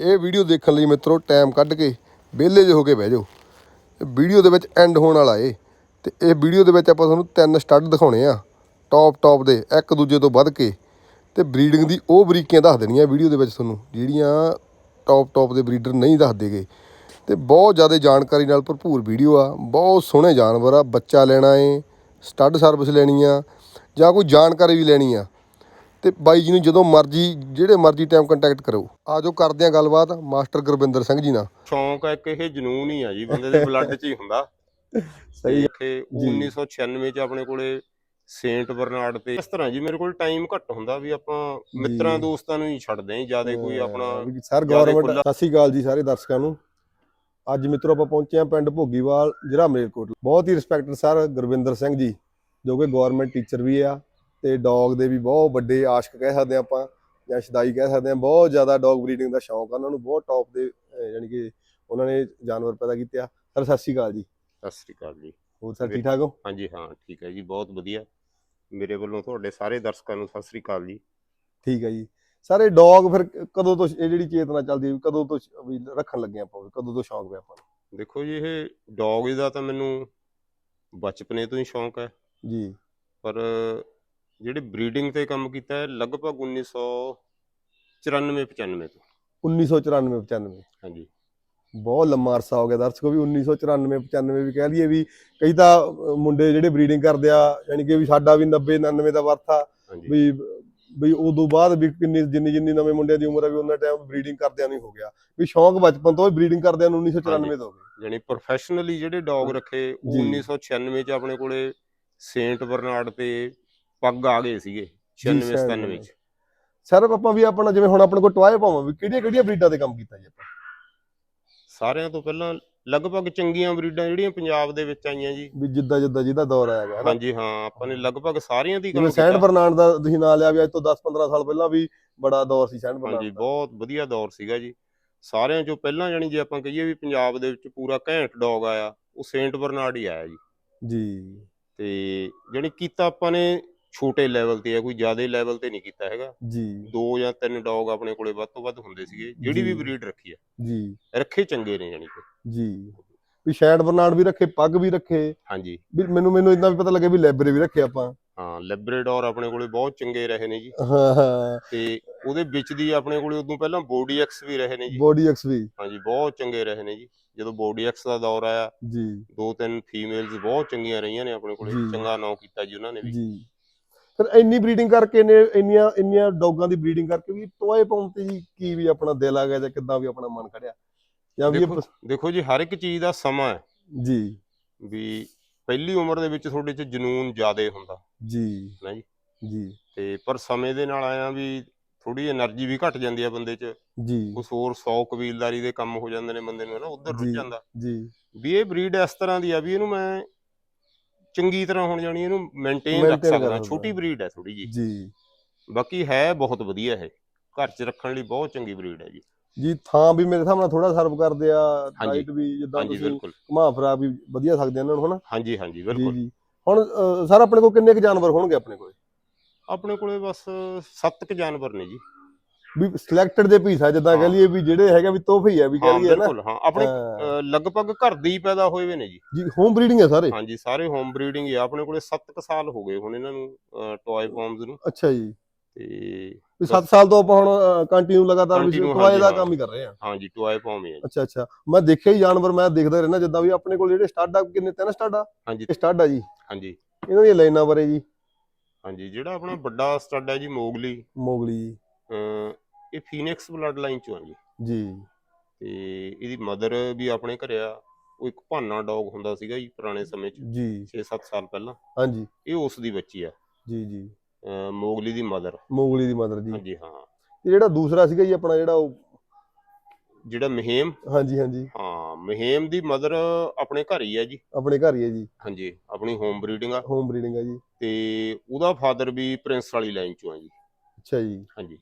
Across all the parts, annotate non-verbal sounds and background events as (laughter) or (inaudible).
ਇਹ ਵੀਡੀਓ ਦੇਖਣ ਲਈ ਮਿੱਤਰੋ ਟਾਈਮ ਕੱਢ ਕੇ ਵਿਹਲੇ ਜਿਹੇ ਹੋ ਕੇ ਬਹਿ ਜਾਓ। ਵੀਡੀਓ ਦੇ ਵਿੱਚ ਐਂਡ ਹੋਣ ਵਾਲਾ ਏ। ਤੇ ਇਹ ਵੀਡੀਓ ਦੇ ਵਿੱਚ ਆਪਾਂ ਤੁਹਾਨੂੰ ਤਿੰਨ ਸਟੱਡ ਦਿਖਾਉਣੇ ਆ। ਟੌਪ ਟੌਪ ਦੇ, ਇੱਕ ਦੂਜੇ ਤੋਂ ਵੱਧ ਕੇ। ਤੇ ਬਰੀਡਿੰਗ ਦੀ ਉਹ ਬਰੀਕੀਆਂ ਦੱਸ ਦੇਣੀਆਂ ਵੀਡੀਓ ਦੇ ਵਿੱਚ ਤੁਹਾਨੂੰ, ਜਿਹੜੀਆਂ ਟੌਪ ਟੌਪ ਦੇ ਬਰੀਡਰ ਨਹੀਂ ਦੱਸਦੇਗੇ ਤੇ ਬਹੁਤ ਜ਼ਿਆਦਾ ਜਾਣਕਾਰੀ ਨਾਲ ਭਰਪੂਰ ਵੀਡੀਓ ਆ। ਬਹੁਤ ਸੋਹਣੇ ਜਾਨਵਰ ਆ, ਬੱਚਾ ਲੈਣਾ ਏ ਸਟੱਡ ਸਰਵਿਸ ਲੈਣੀ ਆ, ਜਾਂ ਕੋਈ ਜਾਣਕਾਰੀ ਵੀ ਲੈਣੀ ਆ। ਤੇ ਬਾਈ ਜੀ ਨੂੰ ਜਦੋਂ ਮਰਜ਼ੀ ਜਿਹੜੇ ਮਰਜ਼ੀ ਟਾਈਮ ਕੰਟੈਕਟ ਕਰੋ। ਆਜੋ ਕਰਦੇ ਆ ਗੱਲਬਾਤ ਮਾਸਟਰ ਗੁਰਵਿੰਦਰ ਸਿੰਘ ਜੀ ਨਾਲ। ਸ਼ੌਂਕ ਹੈ ਇੱਕ ਇਹ ਜਨੂਨ ਹੀ ਆ ਜੀ ਬੰਦੇ ਦੇ ਬਲੱਡ 'ਚ ਹੀ ਹੁੰਦਾ। (laughs) ਸਹੀ ਇੱਥੇ 1996 ਚ ਆਪਣੇ ਕੋਲੇ ਸੇਂਟ ਬਰਨਾਰਡ ਤੇ ਇਸ ਤਰ੍ਹਾਂ ਜੀ ਮੇਰੇ ਕੋਲ ਟਾਈਮ ਘੱਟ ਹੁੰਦਾ ਵੀ ਆਪਾਂ ਮਿੱਤਰਾਂ ਦੋਸਤਾਂ ਨੂੰ ਹੀ ਛੱਡਦੇ ਆਂ ਜ਼ਿਆਦਾ ਕੋਈ ਆਪਣਾ ਸਰ ਗਵਰਨਮੈਂਟ ਸਤਿ ਸ਼੍ਰੀ ਅਕਾਲ ਜੀ ਸਾਰੇ ਦਰਸ਼ਕਾਂ ਨੂੰ। ਅੱਜ ਮਿੱਤਰੋ ਆਪਾਂ ਪਹੁੰਚੇ ਆ ਪਿੰਡ ਭੋਗੀਵਾਲ ਜ਼ਿਲ੍ਹਾ ਮਲੇਰਕੋਟ ਬਹੁਤ ਹੀ ਰਿਸਪੈਕਟਡ ਸਰ ਗੁਰਵਿੰਦਰ ਸਿੰਘ ਜੀ ਜੋ ਕਿ ਗਵਰਨਮੈਂਟ ਟੀਚਰ ਵੀ ਆ। ਤੇ ਡੌਗ ਦੇ ਵੀ ਬਹੁਤ ਵੱਡੇ ਆਸ਼ਕ ਕਹਿ ਸਕਦੇ ਆਪਾਂ ਜਾਂ ਸ਼ਦਾਈ ਕਹਿ ਸਕਦੇ ਆ ਬਹੁਤ ਜ਼ਿਆਦਾ ਡੌਗ ਬਰੀਡਿੰਗ ਦਾ ਸ਼ੌਂਕ ਆ। ਉਹਨਾਂ ਨੂੰ ਬਹੁਤ ਟੌਪ ਦੇ ਯਾਨੀ ਕਿ ਉਹਨਾਂ ਨੇ ਜਾਨਵਰ ਪੈਦਾ ਕੀਤੇ ਆ। ਸਰ ਸਤਿ ਸ਼੍ਰੀ ਅਕਾਲ ਜੀ। ਸਤਿ ਸ੍ਰੀ ਅਕਾਲ ਜੀ। ਹੋਰ ਸਰ ਠੀਕ ਠਾਕ ਹੋ? ਹਾਂਜੀ ਹਾਂ ਠੀਕ ਹੈ ਜੀ। ਬਹੁਤ ਵਧੀਆ। ਮੇਰੇ ਵੱਲੋਂ ਤੁਹਾਡੇ ਸਾਰੇ ਦਰਸ਼ਕਾਂ ਨੂੰ ਸਤਿ ਸ੍ਰੀ ਅਕਾਲ ਜੀ। ਠੀਕ ਹੈ ਜੀ। ਸਰ ਡੌਗ ਫਿਰ ਕਦੋਂ ਤੋਂ ਇਹ ਜਿਹੜੀ ਚੇਤਨਾ ਚੱਲਦੀ ਹੈ ਕਦੋਂ ਤੋਂ ਵੀ ਰੱਖਣ ਲੱਗੇ ਆਪਾਂ ਕਦੋਂ ਤੋਂ ਸ਼ੌਂਕ ਪਿਆ ਆਪਾਂ ਨੂੰ? ਦੇਖੋ ਜੀ ਇਹ ਡੌਗ ਦਾ ਤਾਂ ਮੈਨੂੰ ਬਚਪਨੇ ਤੋਂ ਹੀ ਸ਼ੌਂਕ ਹੈ। ਜੀ। ਪਰ ਜਿਹੜੇ ਬਰੀਡਿੰਗ ਤੇ ਕੰਮ ਕੀਤਾ ਹੈ ਲਗਭਗ 1994 95 ਤੋਂ। 1994 95 ਹਾਂਜੀ। ਬਹੁਤ ਲੰਮਾ ਅਰਸਾ ਹੋ ਗਿਆ ਦਰਸ਼ਕੋ ਵੀ 1994 95 ਵੀ ਕਹਿ ਲਈਏ ਵੀ ਕਈ ਤਾਂ ਮੁੰਡੇ ਜਿਹੜੇ ਬਰੀਡਿੰਗ ਕਰਦੇ ਆ ਯਾਨੀ ਕਿ ਵੀ ਸਾਡਾ ਵੀ 90 99 ਦਾ ਵਰਥਾ ਵੀ ਵੀ ਉਦੋਂ ਬਾਅਦ ਵੀ ਕਿੰਨੀ ਜਿੰਨੀ ਜਿੰਨੀ ਨਵੇਂ ਮੁੰਡਿਆਂ ਦੀ ਉਮਰ ਆ ਵੀ ਉਹਨਾਂ ਟਾਈਮ ਬਰੀਡਿੰਗ ਕਰਦਿਆਂ ਨੂੰ ਹੀ ਗਿਆ। ਵੀ ਸ਼ੌਂਕ ਬਚਪਨ ਤੋਂ ਹੀ ਬਰੀਡਿੰਗ ਕਰਦਿਆਂ ਨੂੰ 1994 ਤੋਂ ਹੋ ਗਿਆ ਜਾਣੀ ਪ੍ਰੋਫੈਸ਼ਨਲੀ ਜਿਹੜੇ ਡੌਗ ਰੱਖੇ ਉਹ ਜੀ। 1996 ਚ ਆਪਣੇ ਕੋਲੇ ਸੇਂਟ ਬਰਨਾਰਡ ਤੇ ਪੱਗ ਆ ਗਏ ਸੀਗੇ 96 97 ਚ ਸਰ ਆਪਾਂ ਵੀ ਆਪਣਾ ਜਿਵੇਂ ਹੁਣ ਆਪਣੇ ਕੋਲ ਟਵਾਏ ਪਾਵਾਂ ਵੀ ਕਿਹੜੀਆਂ ਕਿਹੜੀਆਂ ਬਰੀਡਾਂ ਤੇ ਕੰਮ ਕੀਤਾ ਜੀ ਆਪਾਂ? ਸਾਰਿਆਂ ਤੋਂ ਪਹਿਲਾਂ ਲਗਭਗ ਚੰਗੀਆਂ ਬਰੀਡਾਂ ਜਿਹੜੀਆਂ ਪੰਜਾਬ ਦੇ ਵਿੱਚ ਆਈਆਂ ਜੀ। ਵੀ ਜਿੱਦਾਂ ਜਿੱਦਾਂ ਜਿਹਦਾ ਦੌਰ ਆਇਆ ਗਿਆ ਹਨਾ? ਹਾਂਜੀ ਹਾਂ ਆਪਾਂ ਨੇ ਲਗਭਗ ਸਾਰੀਆਂ ਦੀ ਕੰਮ ਜਿਵੇਂ ਸੈਂਟ ਕੀਤਾ। ਬਰਨਾਰਡ ਦਾ ਤੁਸੀਂ ਨਾਂ ਲਿਆ ਵੀ ਅੱਜ ਤੋਂ 10 15 ਸਾਲ ਪਹਿਲਾਂ ਵੀ ਬੜਾ ਦੌਰ ਸੀ ਸੈਂਟ ਬਰਨਾਰਡ ਹਾਂਜੀ ਦਾ। ਬਹੁਤ ਵਧੀਆ ਦੌਰ ਸੀਗਾ ਜੀ। ਸਾਰਿਆਂ ਚੋਂ ਪਹਿਲਾਂ ਜਾਣੀ ਜੇ ਆਪਾਂ ਕਹੀਏ ਵੀ ਪੰਜਾਬ ਦੇ ਵਿੱਚ ਪੂਰਾ ਘੈਂਟ ਡੌਗ ਆਇਆ ਉਹ ਸੇਂਟ ਬਰਨਾਰਡ ਹੀ ਆਇਆ ਜੀ। ਜੀ। ਤੇ ਜਾਣੀ ਕੀਤਾ ਆਪਾਂ ਨੇ ਛੋਟੇ ਲੈਵਲ ਤੇ ਆ ਕੋਈ ਜ਼ਿਆਦਾ ਲੈਵਲ ਤੇ ਨਹੀਂ ਕੀਤਾ ਹੈਗਾ। ਜੀ। ਦੋ ਜਾਂ ਤਿੰਨ ਡੌਗ ਆਪਣੇ ਕੋਲੇ ਵੱਧ ਤੋਂ ਵੱਧ ਹੁੰਦੇ ਸੀਗੇ ਜਿਹੜੀ ਵੀ। ਬਰੀਡ ਰੱਖੀ ਆ। ਜੀ। ਰੱਖੇ ਚੰਗੇ ਨੇ ਜਾਣੀ ਕਿ। ਜੀ। ਵੀ ਸ਼ੈਂਡ ਬਰਨਾਰਡ ਵੀ ਰੱਖੇ ਪੱਗ ਵੀ ਰੱਖੇ। ਹਾਂਜੀ। ਵੀ ਮੈਨੂੰ ਮੈਨੂੰ ਇਦਾਂ ਵੀ ਪਤਾ ਲੱਗਿਆ ਵੀ ਲੈਬਰੇ ਵੀ ਰੱਖੇ ਆਪਾਂ। ਹਾਂ ਲੈਬਰੇਡੋਰ ਆਪਣੇ ਕੋਲੇ ਬਹੁਤ ਚੰਗੇ ਰਹੇ ਨੇ ਜੀ। ਹਾਂ ਹਾਂ। ਤੇ ਉਹਦੇ ਵਿੱਚ ਦੀ ਆਪਣੇ ਕੋਲੇ ਉਦੋਂ ਪਹਿਲਾਂ ਬੋਡੀ ਐਕਸ ਵੀ ਰਹੇ ਨੇ ਜੀ। ਬੋਡੀ ਐਕਸ ਵੀ। ਹਾਂਜੀ ਬਹੁਤ ਚੰਗੇ ਰਹੇ ਨੇ ਜੀ। ਜਦੋਂ ਬੋਡੀ ਐਕਸ ਦਾ ਦੌਰ ਆਇਆ ਜੀ। ਦੋ ਤਿੰਨ ਫੀਮੇਲਸ ਬਹੁਤ ਚੰਗੀਆਂ ਰਹੀਆਂ ਨੇ ਆਪਣੇ ਕੋਲੇ। ਚੰਗਾ ਨਾਂ ਕੀਤਾ ਜੀ ਉਹਨਾਂ ਨੇ ਵੀ। ਜੀ। ਫਿਰ ਇੰਨੀ ਬਰੀਡਿੰਗ ਕਰਕੇ ਨੇ ਇੰਨੀਆਂ ਇੰਨੀਆਂ ਡੌਗਾਂ ਦੀ ਬਰੀਡਿੰਗ ਕਰਕੇ ਵੀ ਟੋਏ ਪਾਉਣ ਤੇ ਜੀ ਕੀ ਵੀ ਆਪਣਾ ਦਿਲ ਆ ਗਿਆ ਜਾਂ ਕਿੱਦਾਂ ਵੀ ਆਪਣਾ ਮਨ ਖੜਿਆ। ਜਾਂ ਵੀ ਦੇਖੋ ਜੀ ਹਰ ਇੱਕ ਚੀਜ਼ ਦਾ ਸਮਾਂ ਹੈ। ਜੀ। ਵੀ ਪਹਿਲੀ ਉਮਰ ਦੇ ਵਿੱਚ ਤੁਹਾਡੇ 'ਚ ਜਨੂਨ ਜ਼ਿਆਦੇ ਹੁੰਦਾ। ਜੀ। ਨਾ ਜੀ? ਜੀ। ਤੇ ਪਰ ਸਮੇਂ ਦੇ ਨਾਲ ਆਇਆ ਵੀ ਥੋੜੀ એનર્ਜੀ ਵੀ ਘਟ ਜਾਂਦੀ ਆ ਬੰਦੇ 'ਚ। ਜੀ। ਕੁਛ ਹੋਰ 100 ਕਬੀਲਦਾਰੀ ਦੇ ਕੰਮ ਹੋ ਜਾਂਦੇ ਨੇ ਬੰਦੇ ਨੂੰ ਨਾ? ਉਧਰ ਰੁੱਝ ਜਾਂਦਾ। ਜੀ। ਵੀ ਇਹ ਬਰੀਡ ਇਸ ਤਰ੍ਹਾਂ ਦੀ ਆ ਵੀ ਇਹਨੂੰ ਮੈਂ ਚੰਗੀ ਤਰ੍ਹਾਂ ਹੁਣ ਜਾਣੀ ਇਹਨੂੰ ਮੇਨਟੇਨ ਰੱਖ Maintain ਸਕਦਾ। ਛੋਟੀ ਬਰੀਡ ਹੈ ਥੋੜੀ ਜੀ ਜੀ। ਬਾਕੀ ਹੈ ਬਹੁਤ ਵਧੀਆ ਇਹ। ਘਰ 'ਚ ਰੱਖਣ ਲਈ ਬਹੁਤ ਚੰਗੀ ਬਰੀਡ ਹੈ ਜੀ। ਜੀ ਥਾਂ ਵੀ ਮੇਰੇ ਹਿਸਾਬ ਨਾਲ ਥੋੜਾ ਸਰਵ ਕਰਦੇ ਆ ਹਾਂਜੀ। ਡਾਈਟ ਵੀ ਜਿੱਦਾਂ ਹਾਂਜੀ ਤੁਸੀਂ ਬਿਲਕੁਲ। ਘੁਮਾ ਫਰਾ ਵੀ ਵਧੀਆ ਸਕਦੇ ਇਹਨਾਂ ਨੂੰ ਹਨਾ? ਹਾਂਜੀ ਹਾਂਜੀ ਜੀ ਬਿਲਕੁਲ। ਜੀ। ਹੁਣ ਸਰ ਆਪਣੇ ਕੋਲ ਕਿੰਨੇ ਕੁ ਜਾਨਵਰ ਹੋਣਗੇ ਆਪਣੇ ਕੋਲ? ਆਪਣੇ ਕੋਲੇ ਬਸ 7 ਕ ਜਾਨਵਰ ਨੇ ਜੀ। ਵੀ ਸਿਲੈਕਟਡ ਦੇ ਪੀਸ ਆ ਜਿੱਦਾਂ। ਕਹ ਲਈਏ ਵੀ ਜਿਹੜੇ ਹੈਗੇ ਵੀ ਤੋਹਫੇ ਹੀ ਆ ਵੀ ਕਹ ਲਈਏ ਨਾ। ਬਿਲਕੁਲ ਹਾਂ ਆਪਣੇ ਲਗਭਗ ਘਰ ਦੇ ਹੀ ਪੈਦਾ ਹੋਏ ਹੋਏ ਨੇ ਜੀ। ਜੀ ਹੋਮ ਬਰੀਡਿੰਗ ਹੈ ਸਾਰੇ? ਹਾਂਜੀ ਸਾਰੇ ਹੋਮ ਬਰੀਡਿੰਗ ਹੀ ਆ ਆਪਣੇ ਕੋਲੇ 7 ਕ ਸਾਲ ਹੋ ਗਏ ਹੁਣ ਇਹਨਾਂ ਨੂੰ ਟੌਏ ਫਾਰਮਸ ਨੂੰ। ਅੱਛਾ ਜੀ। ਤੇ ਵੀ 7 ਸਾਲ ਤੋਂ ਆਪਾਂ ਹੁਣ ਕੰਟੀਨਿਊ ਲਗਾਤਾਰ ਵੀ ਟੋਏ ਦਾ ਕੰਮ ਹੀ ਕਰ ਰਹੇ ਆ। ਹਾਂਜੀ ਟੌਏ ਫਾਰਮ ਹੀ ਆ ਜੀ। ਅੱਛਾ ਅੱਛਾ। ਮੈਂ ਦੇਖਿਆ ਹੀ ਜਾਨਵਰ ਮੈਂ ਦੇਖਦਾ ਰਹਿਣਾ ਜਿੱਦਾਂ ਵੀ ਆਪਣੇ ਕੋਲ ਜਿਹੜੇ ਸਟਾਰਟ ਆ ਕਿੰਨੇ ਤਿੰਨ ਸਟਾਰਟ ਆ? ਹਾਂਜੀ। ਸਟਾਰਟ ਆ ਜੀ। ਹਾਂਜੀ। ਇਹਨਾਂ ਦੀਆਂ ਲਾਈਨਾਂ ਬਾਰੇ ਜੀ। ਹਾਂਜੀ ਜਿਹੜਾ ਆਪਣਾ ਵੱਡਾ ਸਟੱਡ ਹੈ ਜੀ ਮੋਗਲੀ। ਮੋਗਲੀ ਜੀ। ਇਹ ਫੀਨਿਕਸ ਬਲੱਡ ਲਾਈਨ ਚੋਂ ਆ ਜੀ। ਜੀ। ਤੇ ਇਹਦੀ ਮਦਰ ਵੀ ਆਪਣੇ ਘਰੇ ਆ। ਉਹ ਇੱਕ ਭਾਨਾ ਡੌਗ ਹੁੰਦਾ ਸੀਗਾ ਜੀ ਪੁਰਾਣੇ ਸਮੇਂ 'ਚ। ਜੀ। 6-7 ਸਾਲ ਪਹਿਲਾਂ। ਹਾਂਜੀ। ਇਹ ਉਸ ਦੀ ਬੱਚੀ ਆ। ਜੀ ਜੀ। ਮੋਗਲੀ ਦੀ ਮਦਰ ਮੋਗਲੀ ਦੀ ਮਦਰ ਜੀ। ਹਾਂਜੀ ਹਾਂ। ਤੇ ਜਿਹੜਾ ਦੂਸਰਾ ਸੀਗਾ ਜੀ ਆਪਣਾ ਜਿਹੜਾ ਉਹ ਜਿਹੜਾ ਮਹਿਮ? ਹਾਂਜੀ ਹਾਂਜੀ। ਹਾਂ ਮਹਿਮ ਦੀ ਮਦਰ ਆਪਣੇ ਘਰ ਹੀ ਆ ਜੀ। ਆਪਣੇ ਘਰ ਹੀ ਹੈ ਜੀ। ਹਾਂਜੀ ਆਪਣੀ ਹੋਮ ਬਰੀਡਿੰਗ ਆ। ਹੋਮ ਬਰੀਡਿੰਗ ਹੈ ਜੀ। ਤੇ ਉਹਦਾ ਫਾਦਰ ਵੀ ਪ੍ਰਿੰਸ ਵਾਲੀ ਲਾਈਨ ਚੋਂ ਆ ਜੀ। ਅੱਛਾ ਜੀ। ਹਾਂਜੀ।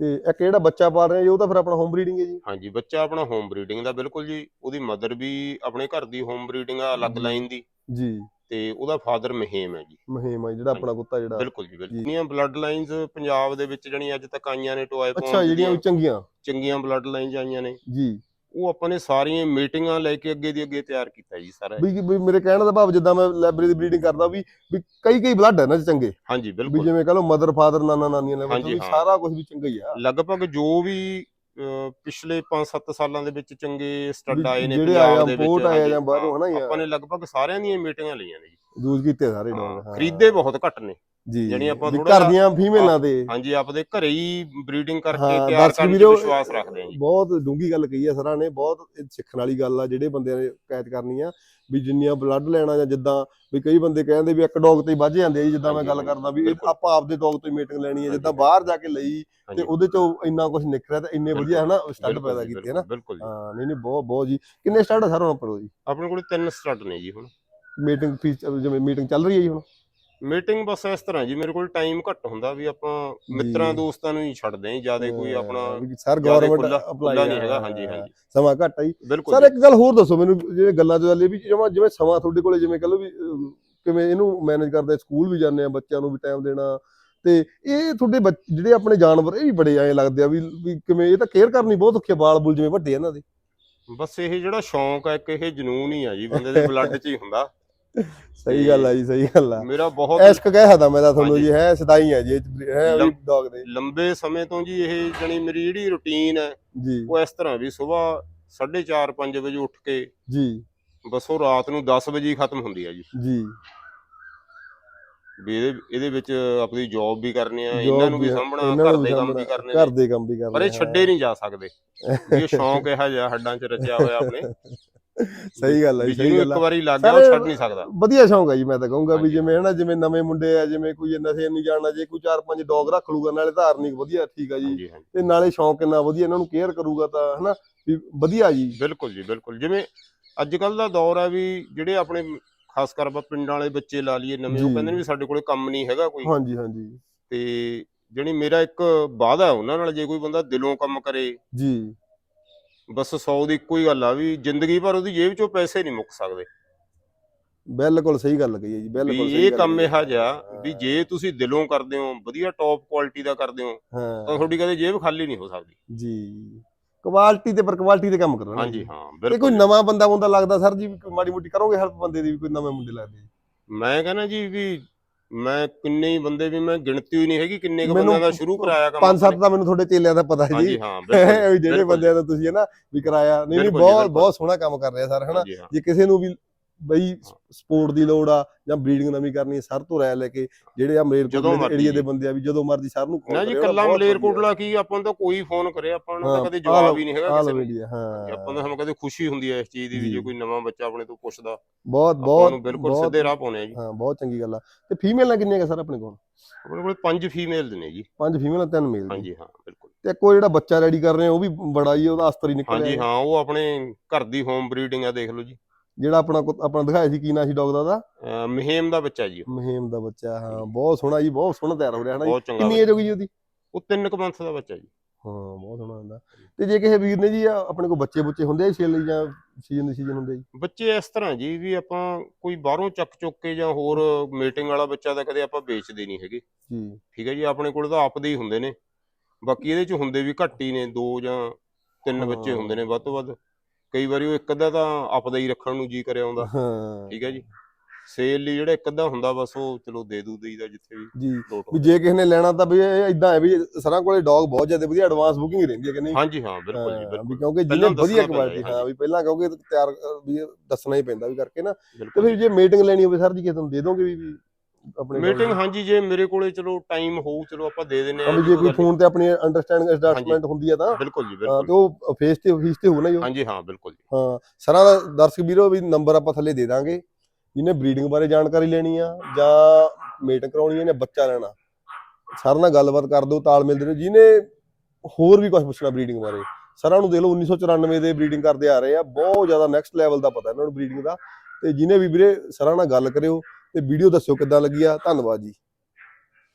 ਤੇ ਇੱਕ ਜਿਹੜਾ ਬੱਚਾ ਪਾਲ ਰਹੇ ਜੀ? ਉਹ ਤਾਂ ਫਿਰ ਆਪਣਾ ਹੋਮ ਬਰੀਡਿੰਗ ਹੈ ਜੀ। ਹਾਂਜੀ ਬੱਚਾ ਆਪਣਾ ਹੋਮ ਬਰੀਡਿੰਗ ਦਾ ਬਿਲਕੁਲ ਜੀ ਉਹਦੀ ਮਦਰ ਵੀ ਆਪਣੇ ਘਰ ਦੀ ਹੋਮ ਬਰੀਡਿੰਗ ਆ ਅਲੱਗ। ਲਾਈਨ ਦੀ। ਜੀ। ਤੇ ਉਹਦਾ ਫਾਦਰ ਮਹੀਮ ਹੈ ਜੀ। ਮਹੀਮ ਜੀ, ਜਿਹੜਾ ਆਪਣਾ ਕੁੱਤਾ ਜਿਹੜਾ। ਬਿਲਕੁਲ ਜੀ ਬਿਲਕੁਲ। ਜਿਹੜੀਆਂ ਬਲੱਡ ਲਾਈਨਸ ਪੰਜਾਬ ਦੇ ਵਿੱਚ ਜਣੀ ਅੱਜ ਤੱਕ ਆਈਆਂ ਨੇ ਟੋਏ ਅੱਛਾ ਜਿਹੜੀਆਂ ਚੰਗੀਆਂ। ਚੰਗੀਆਂ ਬਲੱਡ ਲਾਈਨਸ ਆਈਆਂ ਨੇ। ਜੀ। ਉਹ ਆਪਾਂ ਨੇ ਸਾਰੀਆਂ ਮੀਟਿੰਗਾਂ ਲੈ ਕੇ ਅੱਗੇ ਦੀ ਅੱਗੇ ਤਿਆਰ ਕੀਤਾ ਜੀ ਸਾਰਾ ਵੀ ਵੀ ਮੇਰੇ ਕਹਿਣ ਦਾ ਭਾਵ ਜਿੱਦਾਂ ਮੈਂ ਲਾਇਬ੍ਰੇਰੀ ਦੀ ਬਰੀਡਿੰਗ ਕਰਦਾ ਵੀ ਵੀ ਕਈ ਕਈ ਬਲੱਡ ਹੈ ਨਾ ਚੰਗੇ। ਹਾਂਜੀ ਵੀ ਬਿਲਕੁਲ। ਜਿਵੇਂ ਕਹ ਲਓ ਮਦਰ ਫਾਦਰ ਨਾਨਾ ਨਾਨੀਆਂ ਲੈਵਲ ਹਾਂਜੀ, ਵੀ ਹਾਂ। ਸਾਰਾ ਕੁਝ ਵੀ ਚੰਗਾ ਹੀ ਆ। ਲਗਭਗ ਜੋ ਵੀ ਅਹ, ਪਿਛਲੇ 5-7 ਸਾਲਾਂ ਦੇ ਵਿੱਚ ਚੰਗੇ ਸਟੱਡ ਵੀ ਆਏ ਨੇ ਜਿਹੜੇ ਪੰਜਾਬ ਆਏ ਆ, ਦੇ ਵਿੱਚ import ਆਏ ਆ ਹਾਂਜੀ, ਜਾਂ ਬਾਹਰੋਂ, ਹਨਾ, ਜਾਂ- ਆਪਾਂ ਨੇ ਲਗਭਗ ਸਾਰਿਆਂ ਦੀਆਂ ਮੀਟਿੰਗਾਂ ਲਈਆਂ ਨੇ ਜੀ। ਯੂਜ਼ ਕੀਤੇ ਸਾਰੇ ਹਾਂ, ਖਰੀਦੇ ਬਹੁਤ ਘੱਟ ਨੇ। ਜੀ ਜਿਹੜੀ ਆਪਾਂ ਵੀ ਥੋੜ੍ਹਾ ਘਰ ਦੀਆਂ ਫੀਮੇਲਾਂ ਤੇ ਹਾਂਜੀ ਆਪਦੇ ਘਰੇ ਹੀ ਬਰੀਡਿੰਗ ਕਰਕੇ ਹਾਂ, ਤਿਆਰ ਕਰਨ ਵਿਸ਼ਵਾਸ ਰੱਖਦੇ ਆ ਜੀ। ਬਹੁਤ ਡੂੰਗੀ ਗੱਲ ਕਹੀ ਆ ਸਰਾਂ ਨੇ ਬਹੁਤ ਸਿੱਖਣ ਵਾਲੀ ਗੱਲ ਆ ਜਿਹੜੇ ਬੰਦਿਆਂ ਨੇ ਕੈਚ ਕਰਨੀ ਆ ਵੀ ਜਿੰਨੀਆਂ ਬਲੱਡ ਲੈਣਾ ਜਾਂ ਜਿੱਦਾਂ ਵੀ ਕਈ ਬੰਦੇ ਕਹਿੰਦੇ ਵੀ ਇੱਕ ਡੌਗ ਤੇ ਹੀ ਵੱਜ ਜਾਂਦੇ ਆ ਜੀ ਜਿੱਦਾਂ ਮੈਂ ਗੱਲ ਕਰਦਾ ਵੀ। ਆਪਾਂ ਆਪਦੇ ਡੌਗ ਤੋਂ ਹੀ ਮੀਟਿੰਗ ਲੈਣੀ ਹੈ ਜਿੱਦਾਂ ਬਾਹਰ ਜਾ ਕੇ ਲਈ ਤੇ ਉਹਦੇ ਚੋਂ ਇੰਨਾ ਕੁਝ ਨਿਕਲਿਆ ਤੇ ਇੰਨੇ ਵਧੀਆ ਹਨਾ ਸਟੱਡ ਪੈਦਾ ਕੀਤੇ ਹਨਾ। ਹਾਂ ਨਹੀਂ ਨਹੀਂ ਬਹੁਤ ਬਹੁਤ ਜੀ। ਕਿੰਨੇ ਸਟੱਡ ਆ ਸਰ ਹੁਣ ਪਰ ਜੀ? ਆਪਣੇ ਕੋਲ ਤਿੰਨ ਸਟੱਡ ਨੇ ਜੀ ਹੁਣ। ਮੀਟਿੰਗ ਫੀਸ ਜਿਵੇਂ ਮੀਟਿੰਗ ਚੱਲ ਰਹੀ ਹੈ ਜੀ ਹੁਣ। ਮੀਟਿੰਗ ਬਸ ਇਸ ਤਰ੍ਹਾਂ ਜੀ ਮੇਰੇ ਕੋਲ ਟਾਈਮ ਘੱਟ ਹੁੰਦਾ ਵੀ ਆਪਾਂ ਮਿੱਤਰਾਂ। ਦੋਸਤਾਂ ਨੂੰ ਹੀ ਛੱਡਦੇ ਆਂ ਜ਼ਿਆਦਾ ਕੋਈ ਆਪਣਾ ਸਰ ਗਵਰਨਮੈਂਟ ਅਪਲਾਈ ਨਹੀਂ ਹੈਗਾ ਹਾਂਜੀ ਹਾਂਜੀ। ਸਮਾਂ ਘੱਟ ਆ ਜੀ। ਬਿਲਕੁਲ ਸਰ। ਇੱਕ ਗੱਲ ਹੋਰ ਦੱਸੋ ਮੈਨੂੰ ਜਿਹੜੇ ਗੱਲਾਂ ਤੋਂ ਚੱਲੇ ਵੀ ਜਿਵੇਂ ਜਿਵੇਂ ਸਮਾਂ ਤੁਹਾਡੇ ਕੋਲੇ ਜਿਵੇਂ ਕਹ ਲਓ ਵੀ ਕਿਵੇਂ ਇਹਨੂੰ ਮੈਨੇਜ ਕਰਦੇ ਸਕੂਲ ਵੀ ਜਾਂਦੇ ਆ ਬੱਚਿਆਂ ਨੂੰ ਵੀ ਟਾਈਮ ਦੇਣਾ। ਤੇ ਇਹ ਤੁਹਾਡੇ ਜਿਹੜੇ ਆਪਣੇ ਜਾਨਵਰ ਇਹ ਵੀ ਬੜੇ ਐਂ ਲੱਗਦੇ ਆ ਵੀ ਕਿਵੇਂ ਇਹ ਤਾਂ ਕੇਅਰ ਕਰਨੀ ਬਹੁਤ ਔਖੀ ਆ ਬਾਲ ਬੁਲ ਜਿਵੇਂ ਵੱਡੇ ਆ ਇਹਨਾਂ ਦੇ। ਬਸ ਇਹ ਜਿਹੜਾ ਸ਼ੌਂਕ ਹੈ ਇੱਕ ਇਹ ਜਨੂਨ ਹੀ ਆ ਜੀ ਬੰਦੇ ਦੇ ਬਲੱਡ 'ਚ ਹੀ ਹੁੰਦਾ। ਸਹੀ ਗੱਲ ਆ ਜੀ ਸਹੀ ਗੱਲ ਆ। ਮੇਰਾ ਬਹੁਤ ਐਸ਼ਕ ਕਹਿ ਸਕਦਾ ਮੈਂ ਤਾਂ ਤੁਹਾਨੂੰ। ਜੀ ਹੈ ਸਦਾਈ ਆ ਜੀ ਹੈ ਵੀ ਡੌਗ ਦੇ। ਲੰਬੇ ਸਮੇਂ ਤੋਂ ਜੀ ਇਹ ਜਣੀ ਮੇਰੀ ਜਿਹੜੀ ਰੁਟੀਨ ਹੈ ਜੀ। ਉਹ ਇਸ ਤਰ੍ਹਾਂ ਵੀ ਸਵੇਰ 4:30 5 ਵਜੇ ਉੱਠ ਕੇ ਜੀ। ਬਸ ਉਹ ਰਾਤ ਨੂੰ 10 ਵਜੇ ਹੀ ਖਤਮ ਹੁੰਦੀ ਆ ਜੀ। ਜੀ। ਵੀ ਇਹਦੇ ਇਹਦੇ ਵਿੱਚ ਆਪਣੀ ਜੌਬ ਵੀ ਕਰਨੀ ਆ ਇਹਨਾਂ ਨੂੰ ਵੀ ਸਾਂਭਣਾ ਘਰ ਦੇ ਕੰਮ ਵੀ ਕਰਨੇ ਘਰ ਦੇ ਕੰਮ ਵੀ ਕਰਨੇ ਪਰ ਇਹ। ਛੱਡੇ ਨਹੀਂ ਜਾ ਸਕਦੇ। ਇਹ ਸ਼ੌਂਕ ਇਹੋ ਜਿਹਾ ਹੱਡਾਂ 'ਚ ਰਚਿਆ ਹੋਇਆ ਆਪਣੇ। (laughs) ਸਹੀ ਗੱਲ ਜੀ ਸਹੀ ਗੱਲ ਇੱਕ ਵਾਰੀ ਲੱਗ ਗਿਆ ਉਹ ਛੱਡ ਨਹੀਂ ਸਕਦਾ। ਵਧੀਆ ਸ਼ੌਂਕ ਆ ਜੀ ਮੈਂ ਤਾਂ ਕਹੂੰਗਾ ਵੀ। ਜਿਵੇਂ ਹਨਾ ਜਿਵੇਂ ਨਵੇਂ ਮੁੰਡੇ ਆ ਜਿਵੇਂ ਕੋਈ ਨਸ਼ੇ ਨਹੀਂ ਜਾਣਦਾ ਜੇ ਕੋਈ ਚਾਰ ਪੰਜ ਡੌਗ ਰੱਖ ਲੂਗਾ ਨਾਲੇ ਧਾਰਨਿਕ ਵਧੀਆ ਠੀਕ ਆ ਜੀ। ਤੇ ਨਾਲੇ ਸ਼ੌਂਕ ਇੰਨਾ ਵਧੀਆ ਇਹਨਾਂ ਨੂੰ ਕੇਅਰ ਕਰੂਗਾ ਤਾਂ ਹਨਾ ਵੀ ਵਧੀਆ ਜੀ। ਬਿਲਕੁਲ ਜੀ ਬਿਲਕੁਲ। ਜਿਵੇਂ ਅੱਜ ਕੱਲ ਦਾ ਦੌਰ ਆ ਵੀ ਜਿਹੜੇ ਆਪਣੇ ਖਾਸ ਕਰ ਆਪਾਂ ਪਿੰਡਾਂ ਵਾਲੇ ਬੱਚੇ ਲਾ ਲਈਏ ਨਵੇਂ ਉਹ। ਕਹਿੰਦੇ ਨੇ ਵੀ ਸਾਡੇ ਕੋਲੇ ਕੰਮ ਨਹੀਂ ਹੈਗਾ ਕੋਈ। ਹਾਂਜੀ ਹਾਂਜੀ। ਤੇ ਜਿਹੜੀ ਮੇਰਾ ਇੱਕ ਵਾਅਦਾ ਹੈ ਉਹਨਾਂ ਨਾਲ ਜੇ ਕੋਈ ਬੰਦਾ ਦਿਲੋਂ ਕੰਮ ਕਰੇ ਜੀ। ਬਸ 100 ਦੀ ਇੱਕੋ ਹੀ ਗੱਲ ਆ ਵੀ ਜ਼ਿੰਦਗੀ ਭਰ ਉਹਦੀ ਜੇਬ ਚੋਂ ਪੈਸੇ ਨਹੀਂ ਮੁੱਕ ਸਕਦੇ। ਬਿਲਕੁਲ ਸਹੀ ਗੱਲ ਕਹੀ ਹੈ ਜੀ ਬਿਲਕੁਲ ਸਹੀ ਇਹ ਕੰਮ। ਇਹੋ ਜਿਹਾ ਵੀ ਜੇ ਤੁਸੀਂ ਦਿਲੋਂ ਕਰਦੇ ਹੋ ਵਧੀਆ ਟੌਪ ਕੁਆਲਿਟੀ ਦਾ ਕਰਦੇ ਹੋ ਤਾਂ ਤੁਹਾਡੀ ਕਦੇ ਜੇਬ ਖਾਲੀ ਨਹੀਂ ਹੋ ਸਕਦੀ। ਜੀ। ਕੁਆਲਿਟੀ ਤੇ ਪਰ ਕੁਆਲਿਟੀ ਤੇ ਕੰਮ ਕਰਨਾ ਹਾਂਜੀ ਹਾਂ ਤੇ ਕੋਈ ਬਿਲਕੁਲ। ਨਵਾਂ ਬੰਦਾ ਮੁੰਡਾ ਲੱਗਦਾ ਸਰ ਜੀ ਮਾੜੀ ਮੋਟੀ ਕਰੋਗੇ ਹੈਲਪ ਬੰਦੇ ਦੀ ਵੀ ਕੋਈ ਨਵੇਂ ਮੁੰਡੇ ਲੱਗਦੇ ਜੀ ਮੈਂ ਕਹਿੰਦਾ ਜੀ ਵੀ ਮੈਂ ਕਿੰਨੇ ਹੀ ਬੰਦੇ ਵੀ ਮੈਂ ਗਿਣਤੀ ਹੀ ਨਹੀਂ ਹੈਗੀ ਕਿੰਨੇ ਕੁ ਬੰਦਿਆਂ ਦਾ ਸ਼ੁਰੂ ਕਰਾਇਆ ਕੰਮ ਪੰਜ ਸੱਤ ਤਾਂ ਮੈਨੂੰ ਤੁਹਾਡੇ ਚੇਲਿਆਂ ਦਾ ਪਤਾ ਜੀ ਹਾਂਜੀ ਹਾਂ ਬਿਲਕੁਲ ਜਿਹੜੇ ਬੰਦਿਆਂ ਦਾ ਤੁਸੀਂ ਹੈ ਨਾ ਵੀ ਕਰਾਇਆ। ਨਹੀਂ ਨਹੀਂ ਬਹੁਤ। ਬਹੁਤ ਸੋਹਣਾ ਕੰਮ ਕਰ ਰਿਹਾ ਸਰ ਹਨਾ ਜੇ ਕਿਸੇ ਨੂੰ ਵੀ ਬਈ ਸਪੋਰਟ ਦੀ ਲੋੜ ਆ ਜਾਂ ਬਰੀਡਿੰਗ ਨਵੀਂ ਕਰਨੀ ਹੈ ਸਰ ਤੋਂ ਰਾਇ ਲੈ ਕੇ ਜਿਹੜੇ ਆ ਮਲੇਰਕੋਟਲੇ ਏਰੀਆ ਦੇ। ਬੰਦੇ ਆ ਵੀ ਜਦੋਂ ਮਰਜ਼ੀ ਸਰ ਨੂੰ ਨਾ ਜੀ ਕੱਲਾ ਮਲੇਰਕੋਟਲਾ ਕੀ ਆਪਾਂ ਤਾਂ ਕੋਈ ਫੋਨ ਕਰੇ ਆਪਾਂ ਨੂੰ ਤਾਂ ਕਦੇ ਜਵਾਬ ਹੀ ਨਹੀਂ ਹੈਗਾ ਕਿਸੇ ਨੂੰ। ਹਾਂ। ਆਪਾਂ ਨੂੰ ਸਾਨੂੰ ਕਦੇ ਖੁਸ਼ੀ ਹੁੰਦੀ ਹੈ ਇਸ ਚੀਜ਼ ਦੀ ਵੀ ਜੀ। ਕੋਈ ਨਵਾਂ ਬੱਚਾ ਆਪਣੇ ਤੋਂ ਪੁੱਛਦਾ ਬਹੁਤ ਬਹੁਤ ਨੂੰ ਬਿਲਕੁਲ ਸਿੱਧੇ ਰਾਹ ਪਾਉਣੇ ਆ ਜੀ। ਹਾਂ ਬਹੁਤ ਚੰਗੀ ਗੱਲ ਆ। ਤੇ ਫੀਮੇਲ ਨਾਲ ਕਿੰਨੀਆਂ ਸਰ ਆਪਣੇ ਕੋਲ? ਆਪਣੇ ਕੋਲ ਪੰਜ ਫੀਮੇਲ ਨੇ ਜੀ। ਪੰਜ ਫੀਮੇਲ ਤਿੰਨ ਮੇਲ ਹਾਂਜੀ ਹਾਂ ਬਿਲਕੁਲ। ਤੇ ਕੋਈ ਜਿਹੜਾ ਬੱਚਾ ਰੈਡੀ ਕਰ ਰਹੇ ਉਹ ਵੀ ਬੜਾ ਹੀ ਉਹਦਾ ਅਸਤਰ ਹੀ ਨਿਕਲਿਆ ਹਾਂਜੀ ਹਾਂ ਉਹ ਆਪਣੇ ਘਰ ਦੀ ਹੋਮ ਬਰੀਡਿੰਗ ਆ ਦੇਖ ਲਓ ਜੀ। ਜਿਹੜਾ ਆਪਣਾ ਕੁ- ਆਪਣਾ ਦਿਖਾਇਆ ਸੀ ਕੀ ਨਾਂ ਸੀ ਡੌਗ ਦਾ ਉਹਦਾ? ਅਹ ਮਹੀਮ ਦਾ ਬੱਚਾ ਜੀ ਉਹ। ਮਹੀਮ ਦਾ ਬੱਚਾ ਹਾਂ ਬਹੁਤ ਸੋਹਣਾ ਜੀ ਬਹੁਤ ਸੋਹਣਾ ਤਿਆਰ ਹੋ ਰਿਹਾ ਹੈ ਨਾ ਜੀ? ਬਹੁਤ ਚੰਗਾ ਕਿੰਨੀ ਏਜ ਹੋ ਗਈ ਜੀ ਉਹਦੀ? ਉਹ ਤਿੰਨ ਕੁ ਮੰਥ ਦਾ ਬੱਚਾ ਜੀ। ਹਾਂ ਬਹੁਤ ਸੋਹਣਾ ਹੁੰਦਾ। ਤੇ ਜੇ ਕਿਸੇ ਵੀਰ ਨੇ ਜੀ ਆ ਆਪਣੇ ਕੋਲ ਬੱਚੇ ਬੁੱਚੇ ਹੁੰਦੇ ਆ ਸੇਲ ਲਈ ਜਾਂ ਸੀਜ਼ਨ ਦੇ ਸੀਜ਼ਨ ਹੁੰਦੇ ਆ ਜੀ? ਬੱਚੇ ਇਸ ਤਰ੍ਹਾਂ ਜੀ ਵੀ ਆਪਾਂ ਕੋਈ ਬਾਹਰੋਂ ਚੱਕ ਚੁੱਕ ਕੇ ਜਾਂ ਹੋਰ ਮੀਟਿੰਗ ਵਾਲਾ ਬੱਚਾ ਤਾਂ ਕਦੇ ਆਪਾਂ ਵੇਚਦੇ ਨਹੀਂ ਹੈਗੇ। ਜੀ। ਠੀਕ ਹੈ ਜੀ ਆਪਣੇ ਕੋਲ ਤਾਂ ਆਪਦੇ ਹੀ ਹੁੰਦੇ ਨੇ। ਬਾਕੀ ਇਹਦੇ ਚ ਹੁੰਦੇ ਵੀ ਘੱਟ ਹੀ ਨੇ ਦੋ ਜਾਂ ਤਿੰਨ ਬੱਚੇ। ਹੁੰਦੇ ਨੇ ਵੱਧ ਤੋਂ ਵੱਧ। ਕਈ ਵਾਰੀ ਉਹ ਇੱਕ ਅੱਧਾ ਤਾਂ ਆਪਦਾ ਹੀ ਰੱਖਣ ਨੂੰ ਜੀ ਕਰਿਆ ਆਉਂਦਾ ਹਾਂ। ਠੀਕ ਹੈ ਜੀ। ਸੇਲ ਲਈ ਜਿਹੜਾ ਇੱਕ ਅੱਧਾ ਹੁੰਦਾ ਬਸ ਉਹ ਚਲੋ ਦੇ ਦੂ ਦੇਈਦਾ ਜਿੱਥੇ ਵੀ ਜੀ। ਵੀ ਜੇ ਕਿਸੇ ਨੇ ਲੈਣਾ ਤਾਂ ਵੀ ਇਹ ਇਦਾਂ ਹੈ ਵੀ ਸਰਾਂ ਕੋਲੇ ਡੌਗ ਬਹੁਤ ਜ਼ਿਆਦਾ ਵਧੀਆ ਐਡਵਾਂਸ ਬੁਕਿੰਗ ਰਹਿੰਦੀ ਹੈ ਕਿ ਨਹੀਂ? ਹਾਂਜੀ ਹਾਂ ਬਿਲਕੁਲ ਜੀ ਬਿਲਕੁਲ। ਕਿਉਂਕਿ ਜਿਹਨੇ ਵਧੀਆ ਕੁਆਲਿਟੀ ਹਾਂ ਵੀ ਪਹਿਲਾਂ ਕਿਉਂਕਿ ਤਿਆਰ ਵੀ ਦੱਸਣਾ ਹੀ ਪੈਂਦਾ ਵੀ ਕਰਕੇ ਨਾ। ਤੇ ਫਿਰ ਜੇ। ਮੀਟਿੰਗ ਲੈਣੀ ਹੋਵੇ ਸਰ ਜੀ ਕਿਸੇ ਨੂੰ ਦੇ ਦੋਗੇ ਵੀ ਵੀ? ਆਪਣੇ ਨਾਲ? ਮੀਟਿੰਗ ਹਾਂਜੀ ਜੇ ਮੇਰੇ ਕੋਲੇ ਚਲੋ ਟਾਈਮ ਹੋਊ ਚਲੋ ਆਪਾਂ ਦੇ ਦਿੰਨੇ ਹਾਂ, ਵੀ ਜੇ ਕੋਈ ਫੋਨ ਤੇ ਆਪਣੀ ਅੰਡਰਸਟੈਂਡਿੰਗ ਐਡਜਸਟਮੈਂਟ ਹੁੰਦੀ ਆ ਤਾਂ ਬਿਲਕੁਲ ਜੀ ਹਾਂ, ਬਿਲਕੁਲ। ਤੇ ਉਹ ਫੇਸ ਤੇ ਫੀਸ ਤੇ ਨਾ ਜੀ ਉਹ। ਹਾਂਜੀ ਹਾਂ ਬਿਲਕੁਲ ਜੀ। ਹਾਂ ਸਰਾਂ ਦਾ ਦਰਸ਼ਕ ਵੀਰੋ ਵੀ ਨੰਬਰ ਆਪਾਂ ਥੱਲੇ ਦੇ ਦਾਂਗੇ ਜਿਹਨੇ ਬਰੀਡਿੰਗ ਬਾਰੇ ਜਾਣਕਾਰੀ ਲੈਣੀ ਆ ਜਾਂ ਮੀਟਿੰਗ ਕਰਾਉਣੀ ਹੈ ਜਾਂ ਬੱਚਾ ਲੈਣਾ ਸਰ ਨਾਲ ਗੱਲਬਾਤ ਕਰ ਦਿਓ ਤਾਲਮੇਲ ਦੇ ਦਿਓ ਜਿਹਨੇ ਹੋਰ ਵੀ ਕੁਝ ਪੁੱਛਣਾ ਬਰੀਡਿੰਗ ਬਾਰੇ ਸਰਾਂ ਨੂੰ ਦੇ ਲਓ 1994 ਦੇ ਬਰੀਡਿੰਗ ਕਰਦੇ ਆ ਰਹੇ ਆ ਬਹੁਤ ਜ਼ਿਆਦਾ ਨੈਕਸਟ ਲੈਵਲ ਦਾ ਪਤਾ ਇਹਨਾਂ ਨੂੰ ਬਰੀਡਿੰਗ ਦਾ ਤੇ ਜਿਹਨੇ ਵੀ ਵੀਰੇ ਸਰਾਂ ਨਾਲ ਗੱਲ ਕਰਿਓ ਤੇ ਵੀਡੀਓ ਦੱਸਿਓ ਕਿੱਦਾਂ ਲੱਗੀ ਆ। ਧੰਨਵਾਦ ਜੀ।